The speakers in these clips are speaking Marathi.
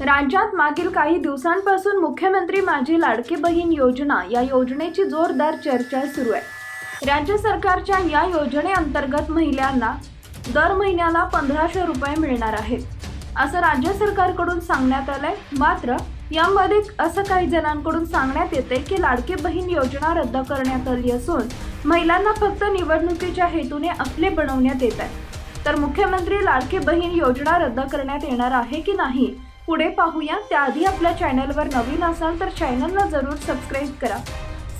राज्यात मागील काही दिवसांपासून मुख्यमंत्री माझी लाडकी बहीण योजना या योजनेची जोरदार चर्चा सुरू आहे. राज्य सरकारच्या या योजनेअंतर्गत महिलांना दर महिन्याला पंधराशे रुपये मिळणार आहेत. असं राज्य सरकारकडून सांगण्यात आलंय. मात्र यामध्ये असं काही जणांकडून सांगण्यात येते की लाडकी बहीण योजना रद्द करण्यात आली असून महिलांना फक्त निवडणुकीच्या हेतूने आपले बनवण्यात येत आहे. तर मुख्यमंत्री लाडकी बहीण योजना रद्द करण्यात येणार आहे की नाही पुढे पाहूया. त्याआधी आपल्या चॅनलवर नवीन असाल तर चॅनलला जरूर सबस्क्राईब करा.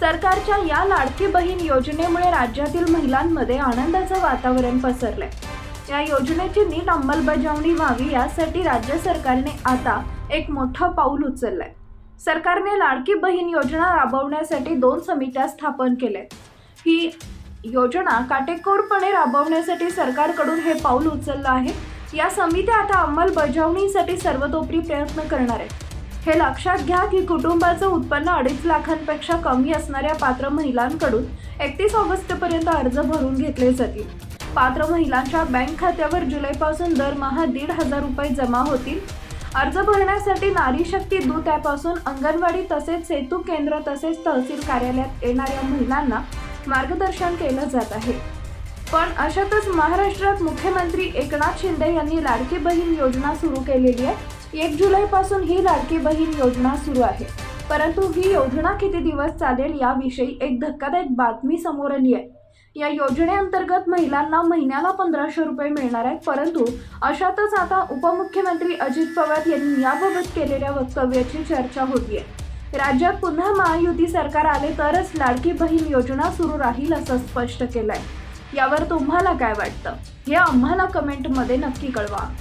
सरकारच्या या लाडकी बहीण योजनेमुळे राज्यातील महिलांमध्ये आनंदाचं वातावरण पसरलंय. या योजनेची नीट अंमलबजावणी व्हावी यासाठी राज्य सरकारने आता एक मोठं पाऊल उचललंय. सरकारने लाडकी बहीण योजना राबवण्यासाठी दोन समित्या स्थापन केल्या ही योजना काटेकोरपणे राबवण्यासाठी सरकारकडून हे पाऊल उचललं आहे. या समित्या आता अंमलबजावणीसाठी सर्वतोपरी प्रयत्न करणार आहेत. हे लक्षात घ्या की कुटुंबाचं उत्पन्न अडीच लाखांपेक्षा कमी असणाऱ्या पात्र महिलांकडून एकतीस ऑगस्टपर्यंत अर्ज भरून घेतले जातील. पात्र महिलांच्या बँक खात्यावर जुलैपासून दरमहा दीड हजार रुपये जमा होतील. अर्ज भरण्यासाठी नारी शक्ती दूत ॲपासून अंगणवाडी तसेच सेतू केंद्र तसेच तहसील कार्यालयात येणाऱ्या महिलांना मार्गदर्शन केलं जात आहे. पण अशातच महाराष्ट्रात मुख्यमंत्री एकनाथ शिंदे यांनी लाडकी बहीण योजना सुरू केलेली आहे. एक जुलैपासून ही लाडकी बहीण योजना सुरू आहे. परंतु ही योजना किती दिवस चालेल याविषयी एक धक्कादायक बातमी समोर आली आहे. या योजनेअंतर्गत महिलांना महिन्याला पंधराशे रुपये मिळणार आहेत. परंतु अशातच आता उपमुख्यमंत्री अजित पवार यांनी याबाबत केलेल्या वक्तव्याची चर्चा होतीये राज्यात पुन्हा महायुती सरकार आले तरच लाडकी बहीण योजना सुरू राहील असं स्पष्ट केलं आहे यावर तुम्हाला काय वाटतं? हे आम्हाला कमेंटमध्ये नक्की कळवा.